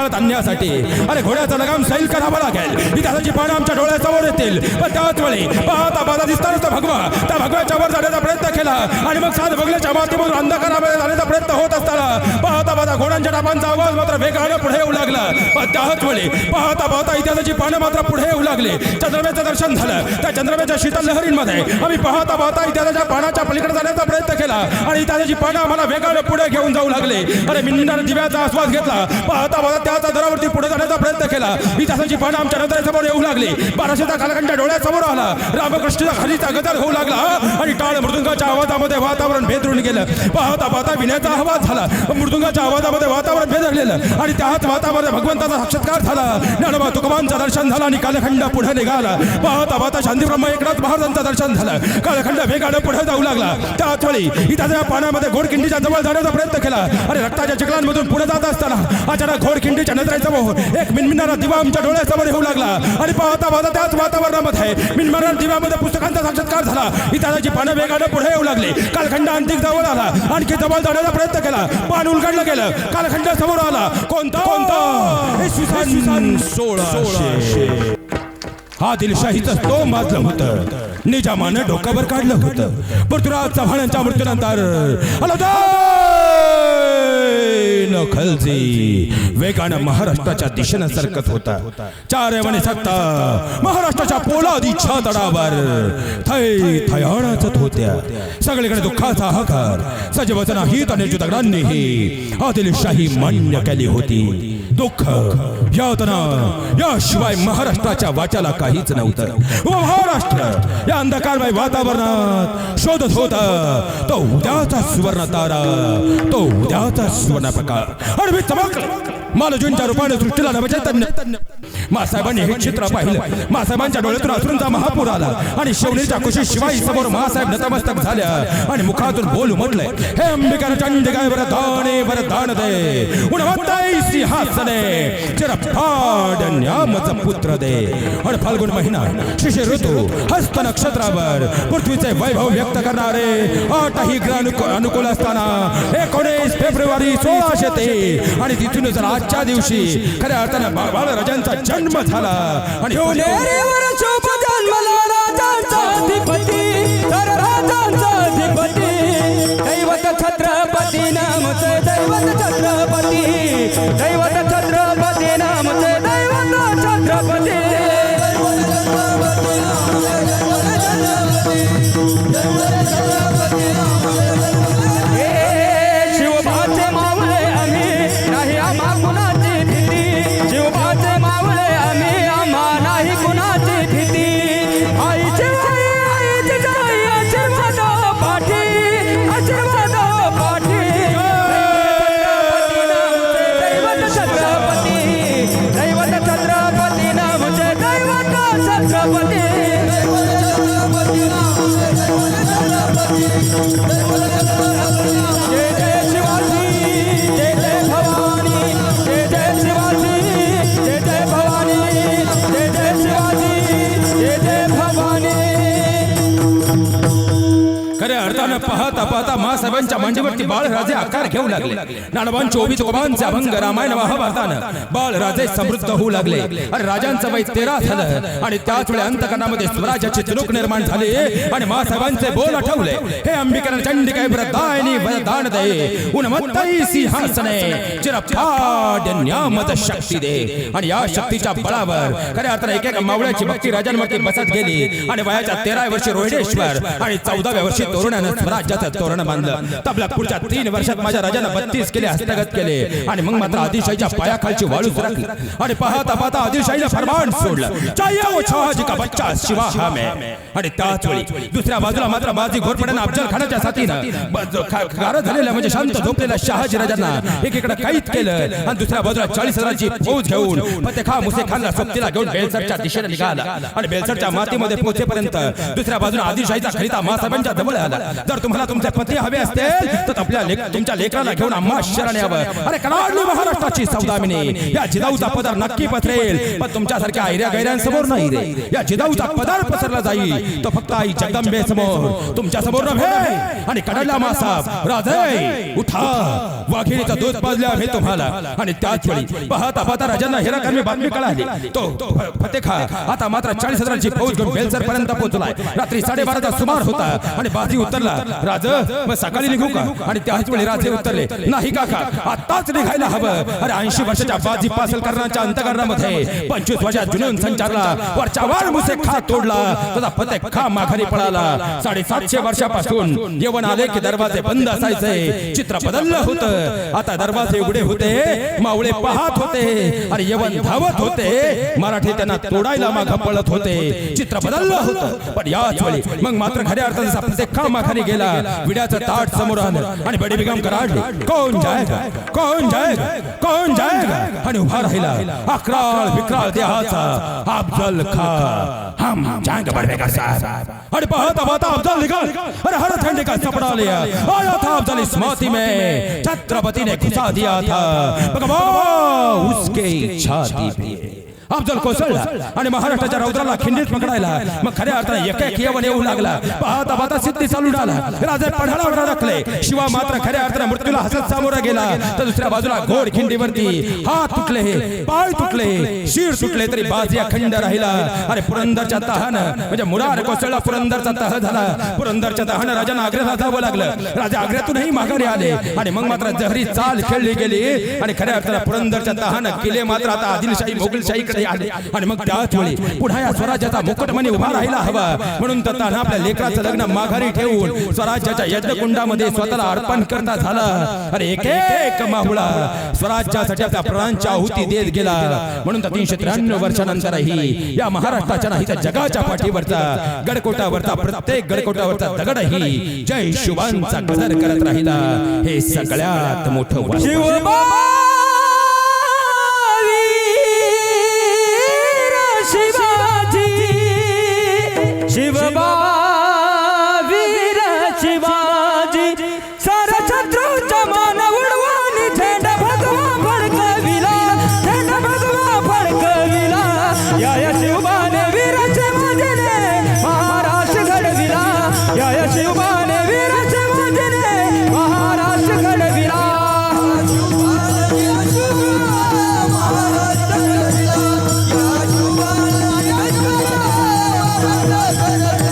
पाताळात आणण्यासाठी. अरे घोड्याचा लगाम सैल करावा लागेल. इतिहासाची पानं आमच्या डोळ्यासमोर येतील. पण त्याच वेळी पाहता पाहता दिसतानाच तो भगवा त्या भगव्याच्या वर जाण्याचा प्रयत्न केला. आणि मग सात भगल्याच्या मातीमधून अंधकारामध्ये जाण्याचा प्रयत्न होत असताना पाहता पाहता घोड्यांच्या टापांचा आवाज मात्र वेगानं पुढे येऊ लागला. पण त्याच वेळी पाहता पाहता इतिहासाची पानं मात्र पुढे येऊ लागली. चंद्रमेचं दर्शन झालं. त्या चंद्रमेच्या शीतल लहरींमध्ये आम्ही पाहता पाहता इतिहासाच्या पानाच्या पलीकडे जाण्याचा प्रयत्न केला. आणि इतिहासाची पानं आम्हाला वेगानं पुढे घेऊन जाऊ लागले. अरे मिनिटानं दिव्याचा आस्वाद घेतला. पाहता पाहता त्याच दरावरती पुढे जाण्याचा प्रयत्न केला. इतिहासाची पानं आमच्या नजरेसमोर येऊ लागली. बाराशेचा कालखंड डोळ्यासमोर आला. रामकृष्णाचा खालीचा गदर होऊ लागला. आणि टाळ मृदुंगाच्या आवाजामध्ये वातावरण भेदरून गेलं. पाहता पाहता विण्याचा आवाज झाला. मृदुंगाच्या आवाजामध्ये वातावरण भेदरलेलं. आणि त्याच वातावरण भगवंताचा साक्षात्कार झाला. ज्ञानोबा तुकमांचा दर्शन झाला आणि कालखंड पुढे निघाला. पाहता पाहता शांतीब्रह्म एकनाथ महाराजांचं दर्शन झालं. कालखंड वेगानं पुढे जाऊ लागला. त्याच वेळी इथं पाण्यामध्ये घोडखिंडीच्या जवळ जाण्याचा प्रयत्न केला. आणि रक्ताच्या चिखलांमधून पुढे जात असताना अचानक घोडखिंडी घोडखिंडीच्या नजरेसमोर एक मिनमिनारा दिवा आमच्या डोळ्यासमोर येऊ लागला. आणि पाहता पाहता त्याच वातावरणामध्ये मिनमिनारा दिव्यामध्ये पुस्तकांचा साक्षात्कार झाला. इतिहासाची पानं वेगानं पुढे येऊ लागली. कालखंड आणखी जवळ आला. आणखी जवळ जाण्याचा प्रयत्न केला. पान उलगडलं गेलं. कालखंड समोर आला. कोणता? कोणता? सोळाशे. हा दिलशाहीचं तो माजलं होतं. निजामानं डोक्यावर काढलं होतं. पृथ्वीराज चव्हाणांच्या मृत्यूनंतर. अलाउद्दीन खलजी। वेगानं महाराष्ट्राच्या दिशेनं सरकत होता। चार म्हणे सत्ता महाराष्ट्राच्या पोलादीच्या तडावर थै थयाणाचत होत्या। सगळीकडे दुःखाचा हाकार सजवचना हित आणि दगडांनीही। आदिलशाही मान्य केली होती। दुःख यातना। याशिवाय महाराष्ट्राच्या वाचाला काहीच नव्हतं। व महाराष्ट्र या अंधकारमय वातावरणात शोधत होता। तो उद्याचा सुवर्ण तारा। तो उद्याचा सुवर्ण प्रकार आणि मी चमकलो मालजूंच्या रूपाने सृष्टीला नवचैतन्य मासाहेबांनी हे चित्र पाहिलं. मासाहेबांच्या डोळ्यातून असूनचा महापूर आला आणि शिवनेरीच्या कुशी शिवाई समोर महासाहेब नतमस्तक झाल्या आणि मुखातून बोल म्हटलंय हे अंबिका चंडिकाय वरदाने वरदान दे. उणवत्ताई सिंहासने. चिरफाड न्यामच पुत्र दे. आणि फाल्गुन महिना शिशिर ऋतू हस्त नक्षत्रावर पृथ्वीचे वैभव व्यक्त करणारे आठही ग्रह अनुकू- अनुकूल असताना एकोणीस फेब्रुवारी सोळाशे ते आणि तिथून जर आजच्या दिवशी खऱ्या अर्थानं बाळराजांचा जन्म झाला आणि अधिपती. तर राजांचा अधिपती. दैवत छत्रपती नामचे दैवत छत्रपती. दैवत छत्रपती नामचे दैवत छत्रपती. हे येताना पाहता पाहता महासाहेबांच्या मांडीवरती बाळराजे आकार घेऊ लागले. नानबान चोवीस गोबांचे अभंग रामायण महाभारतानं बाळराजे समृद्ध होऊ लागले. आणि राजांचं वय तेरा झालं आणि त्याच वेळी अंतकरणामध्ये स्वराज्याची तुलूक निर्माण झाली आणि महासाहेबांचे बोल आठवले. हे अंबिकरण चंडिकाय वरदायनी वरदान दे. उन्मत्ताई सिंहासने चिरफाड न्यामत शक्ती दे. आणि या शक्तीच्या बळावर खऱ्या अर्थानं एक एक मावळ्याची भक्ती राजांवरती बसत गेली. आणि वयाच्या तेरा वर्षी रोहिणेश्वर आणि चौदाव्या वर्षी तोरणानं स्वराज्याचं तोरण बांधलं. तबलापूरच्या तीन वर्षात माझ्या राजानं बत्तीस केले हस्तगत केले. आणि मग मात्र आदिलशाहीच्या पायाखालची वाळूच राखली आणि पाहता पाहता आदिलशाहीला फरमान सोडलं. चाह्या वो शहाजी का बच्चा शिवा हा मैं आणि त्याच वेळी दुसऱ्या बाजूला मात्र बाजी घोरपड्यानं अफजल खानाच्या साथीनं झालेल्या म्हणजे शांत झोपलेल्या शहाजी राजांना एकीकडे कैद केलं आणि दुसऱ्या बाजूला चाळीस हजाराची फौज घेऊन फतेखा मुसे खानला सोबतीला घेऊन बेलसरच्या दिशेने निघाला आणि बेलसरच्या मातीमध्ये पोहोचेपर्यंत दुसऱ्या बाजूला आदिलशाहीचा खलिता मासाहेबांच्या जवळ आला जर तुम्हाला तुमच्या तुमचे पती हवे असतील तर आपल्या लेक तुमच्या लेकराला घेऊन आम्हा शरण यावं अरे कनाडली महाराष्ट्राची सौदामिनी या जिजाऊचा पदर नक्की पसरेल पण तुमच्यासारख्या आयऱ्या गैऱ्यांसमोर नाही रे. या जिजाऊचा पदार पसरला जाईल तो फक्त आई जगदंबे समोर तुमच्यासमोर नव्हे आणि कडला मासाब राजे उठा. वाघिणीचं दूध पाजले आहे तुम्हाला. आणि त्याच वेळी पाहता पाहता राजांना हिराकामी बातमी कळाली. तो फतेखा आता मात्र चाळीस हजारांची फौज घेऊन बेलसर पर्यंत पोहोचलाय. रात्री साडेबाराचा सुमार होता आणि बाजी उतरला. राज मग सकाळी निघू का? आणि त्याच वेळी राजे उतरले. नाही काका आताच निघायला हवं. अरे ऐंशी वर्षाच्या बाजी पासल करण्याच्या अंतकरणामध्ये पंचवीस वर्षात जुनून संचारला. वरच्या वर मुसे खा तोडला. त्याचा फतेह खा माघारी पळाला. साडेसातशे वर्षापासून येऊन आले की दरवाजे बंद असायचे. चित्र बदललं होतं. आता दरवाजे उघडे होते. मावळे पाहत होते. आणि येवन धावत होते. मराठी त्यांना तोडायला माग पळत होते. चित्र बदललं होतं. पण याच वेळी मग मात्र खऱ्या अर्थाने का माघारी गेला विड्याचं ताट समोर आलं आणि बडी बिगम कराडली कोण जायगा कोण जायगा कोण जायगा आणि उभा राहिला। अकराळ विक्राळ देहाचा। अफजल खा। हम जाएँगे बड़े बेकार साहब। अरे पाहता पाहता अफजल निकल। अरे हर ठंडे का सपना लिया। आया था अफजल इस मोती में। छत्रपति ने घुसा दिया था। भगवान उसके छाती पे। अफजल कोसळला आणि महाराष्ट्राच्या रौद्राला खिंडीत पकडायला. मग खऱ्या अर्थाने एक एक येऊन येऊ लागला. पाहता पाहता सिद्धी चालू झाला राजे पढाला अडकले शिवा मात्र खऱ्या अर्थाने मृत्यूला हसत सामोरा गेला. तर दुसऱ्या बाजूला घोड खिंडीवरती हात तुटले. पाय तुटले. शिर तुटले तरी बाजी अखंड राहिला. अरे पुरंदरच्या तहान. म्हणजे मुरार कोसळला पुरंदरचा तह झाला. पुरंदरच्या तहान राजांना आग्र्याला जावं लागलं. राजा आग्र्यातूनही माघारी आले. आणि मग मात्र जहरी चाल खेळली गेली. आणि खऱ्या अर्थाने पुरंदरच्या तहान किल्ले मात्र आता आदिलशाही मोगलशाहीकडे आले आणि मग त्याच वेळी पुन्हा या स्वराज्याचा मुकुटमणी उभा राहिला हवा. म्हणून तर ताना आपल्या लेकराचं लग्न माघारी ठेवून स्वराज्याच्या यज्ञकुंडामध्ये स्वतःला अर्पण करता झाला. अरे एक एक माहुळा स्वराज्यासाठी आपल्या प्राणांच्या आहुती देत गेला. म्हणून तीनशे त्र्याण्णव वर्षानंतरही या महाराष्ट्राच्या नाही तर जगाच्या पाठीवरचा गडकोटावरचा प्रत्येक गडकोटावरचा दगडही जय शिवांचा गजर करत राहिला. हे सगळ्यात मोठं वैभव. Thank you.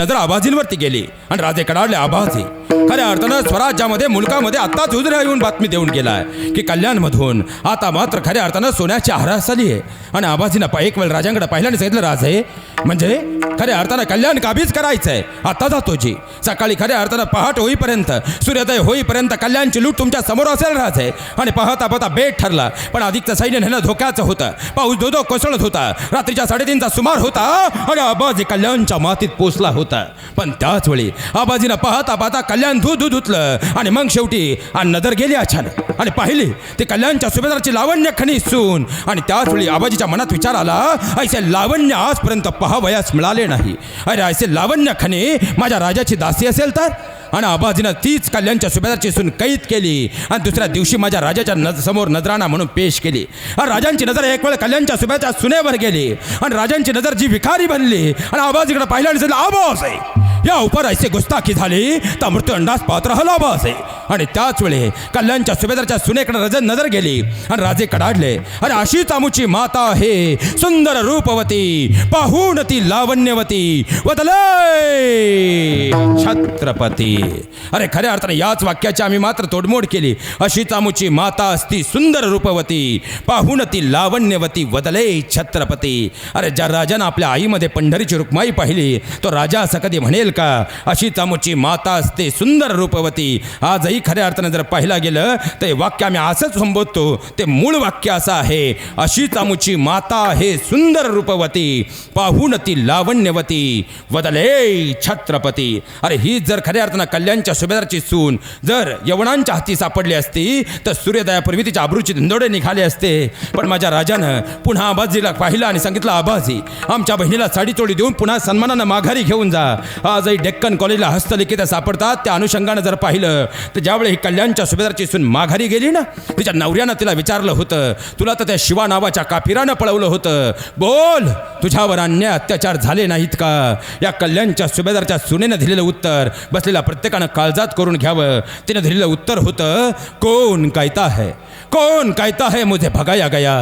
नजर आबाजींवरती गेली आणि राजे कडाडले आबाजी खऱ्या अर्थानं स्वराज्यामध्ये मुलकामध्ये आत्ताच उजऱ्या येऊन बातमी देऊन गेलाय की कल्याणमधून आता मात्र खऱ्या अर्थानं सोन्याची आरास आली आहे. आणि आबाजीनं पा- एक वेळ राजांकडे पाहिल्याने सांगितलं राजे म्हणजे खऱ्या अर्थानं कल्याण काबीज करायचंय? आता जातो जी. सकाळी खऱ्या अर्थानं पहाट होईपर्यंत सूर्योदय होईपर्यंत कल्याणची लूट तुमच्यासमोर असेल राजे आणि पाहता पाहता बेट ठरला. पण अधिकचं सैन्य नेणं धोक्याचं होतं. पाऊस दो दो कोसळत होता. रात्रीच्या साडेतीनचा सुमार होता आणि आबाजी कल्याणच्या मातीत पोचला होता. पण त्याच वेळी आबाजीनं पाहता पाहता कल्याण धू धू धुतलं आणि मग शेवटी आणि नजर गेली अचानक. आणि पाहिली ते कल्याणच्या सुभेदाराची लावण्य खणी सून. आणि त्याच वेळी आबाजीच्या मनात विचार आला ऐसे लावण्य आजपर्यंत पहावयास मिळाले नाही. अरे ऐसे लावण्य खणी माझ्या राजाची दासी असेल तर? आणि आबाजीनं तीच कल्याणच्या सुभेदारची सून कैद केली. आणि दुसऱ्या दिवशी माझ्या राजाच्या नज समोर नजराणा म्हणून पेश केली. आणि राजांची नजर एक वेळ कल्याणच्या सुभेच्या सुनेवर गेली. आणि राजांची नजर जी विखारी बनली. आणि आबाजीकडे पाहिल्याने आबाज आहे या उपर ऐसे गुस्ताखी झाली तर मृत्यू अंडास पात्र हला असे आहे आणि त्याच वेळी कल्याणच्या सुभेदारच्या सुनेकडे रजन नजर गेली. आणि राजे कडाडले अरे अशी चामूची माता आहे सुंदर रूपवती पाहून ती लावण्यवती वदले. छत्रपती अरे खऱ्या अर्थाने याच वाक्याची आम्ही मात्र तोडमोड केली. अशी चामूची माता असती सुंदर रूपवती. पाहून ती लावण्यवती वदले छत्रपती. अरे ज्या राजानं आपल्या आईमध्ये पंढरीची रुक्माई पाहिली तो राजा असं कधी म्हणेल का? अशी चामूची माता असते सुंदर रूपवती. आजही खऱ्या अर्थाने जर पाहिला गेलं तर हे वाक्य आम्ही असंच संबोधतो. ते मूळ वाक्य असं आहे. अशी चामूची माता आहे सुंदर रूपवती. पाहून ती लावण्यवती वदले छत्रपती. अरे ही जर खऱ्या अर्थानं कल्याणच्या सुभेदारची सून. जर यवनांच्या हाती सापडली असती तर सूर्योदयापूर्वी तिच्या आबरूची धंदोडे निघाले असते. पण माझ्या राजानं पुन्हा आबाजीला पाहिलं आणि सांगितलं आबाजी आमच्या बहिणीला साडीचोडी देऊन पुन्हा सन्मानानं माघारी घेऊन जा. आजही डेक्कन कॉलेजला हस्तलिखित सापडतात. त्या अनुषंगानं जर पाहिलं तर ज्यावेळी ही कल्याणच्या सुभेदारची सून माघारी गेली ना तिच्या नवऱ्यानं तिला विचारलं होतं. तुला तर त्या शिवा नावाच्या काफिरानं पळवलं होतं. बोल तुझ्यावर अन्य अत्याचार झाले नाहीत का? या कल्याणच्या सुभेदारच्या सुनेनं दिलेलं उत्तर बसलेला प्रत्येकानं काळजात करून घ्यावं. तिनं दिलेलं उत्तर होतं कोण कायता है? कौन कहता है मुझे भगाया गया?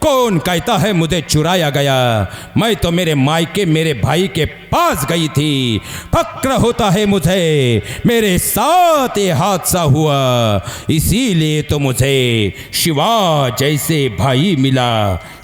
कौन कहता है मुझे चुराया गया? मैं तो मेरे मायके मेरे भाई के पास गई थी। फक्र होता है मुझे मेरे साथ ये हादसा हुआ। इसीलिए तो मुझे शिवा जैसे भाई मिला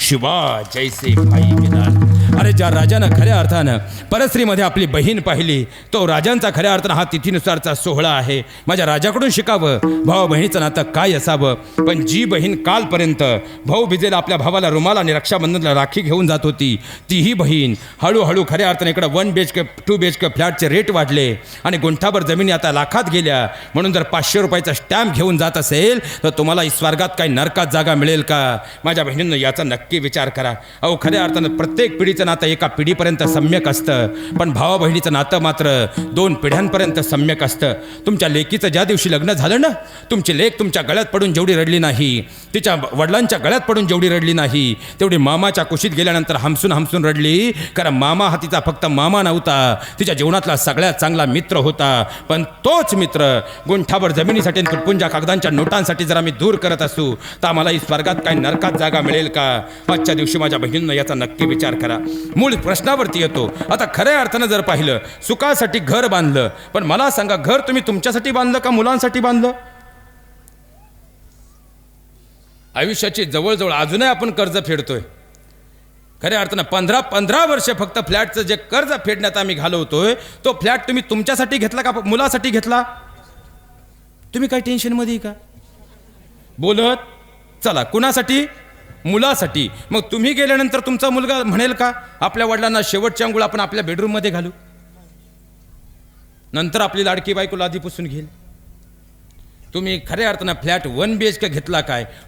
शिवा जैसे भाई मिला। अरे ज्या राजानं खऱ्या अर्थानं परस्त्रीमध्ये आपली बहीण पाहिली तो राजांचा खऱ्या अर्थानं हा तिथीनुसारचा सोहळा आहे. माझ्या राजाकडून शिकावं. भाऊ बहिणीचं नातं काय असावं? पण जी बहीण कालपर्यंत भाऊ भिजेला आपल्या भावाला रुमाला आणि रक्षाबंधनला राखी घेऊन जात होती तीही बहीण हळूहळू खऱ्या अर्थानं इकडं one B H K two B H K फ्लॅटचे rate वाढले आणि गुंठाभर जमिनी आता लाखात गेल्या. म्हणून जर पाचशे रुपयाचा स्टॅम्प घेऊन जात असेल तर तुम्हाला स्वर्गात काही नरकात जागा मिळेल का? माझ्या बहिणींनो याचा नक्की विचार करा. अहो खऱ्या अर्थानं प्रत्येक पिढीचं नातं एका पिढीपर्यंत सम्यक असतं. पण भावा बहिणीचं नातं मात्र दोन पिढ्यांपर्यंत सम्यक असतं. तुमच्या लेकीचं ज्या दिवशी लग्न झालं ना तुमची लेक तुमच्या गळ्यात पडून जेवढी रडली नाही तिच्या वडिलांच्या गळ्यात पडून जेवढी रडली नाही तेवढी मामाच्या कुशीत गेल्यानंतर हमसून हमसून रडली. कारण मामा हा तिचा फक्त मामा नव्हता तिच्या जीवनातला सगळ्यात चांगला मित्र होता. पण तोच मित्र गुंठाभर जमिनीसाठी तुटपुंजा कागदांच्या नोटांसाठी जर आम्ही दूर करत असू तर आम्हाला ही स्वर्गात काही नरकात जागा मिळेल का? आजच्या दिवशी माझ्या बहिणींना याचा नक्की विचार करा. मूळ प्रश्नावरती येतो. आता खऱ्या अर्थानं जर पाहिलं सुखासाठी घर बांधलं पण मला सांगा घर तुम्ही तुमच्यासाठी बांधलं का मुलांसाठी बांधलं? आयुष्याची जवळजवळ अजूनही आपण कर्ज फेडतोय. खऱ्या अर्थानं पंधरा पंधरा वर्ष फक्त फ्लॅटचं जे कर्ज फेडण्यात आम्ही घालवतोय तो फ्लॅट तुम्ही तुमच्यासाठी घेतला का मुलासाठी घेतला? तुम्ही काय टेन्शनमध्ये का? बोलत चला. कुणासाठी? मुलासाठी. मग तुम्ही गेल्यानंतर तुमचा मुलगा म्हणेल का? आपल्या वडिलांना शेवटच्या अंघोळ आपण आपल्या बेडरूममध्ये घालू. नंतर आपली लाडकी बायको लादी पुसून घेईल. तुम्ही खऱ्या अर्थानं flat one B H K घेतला काय?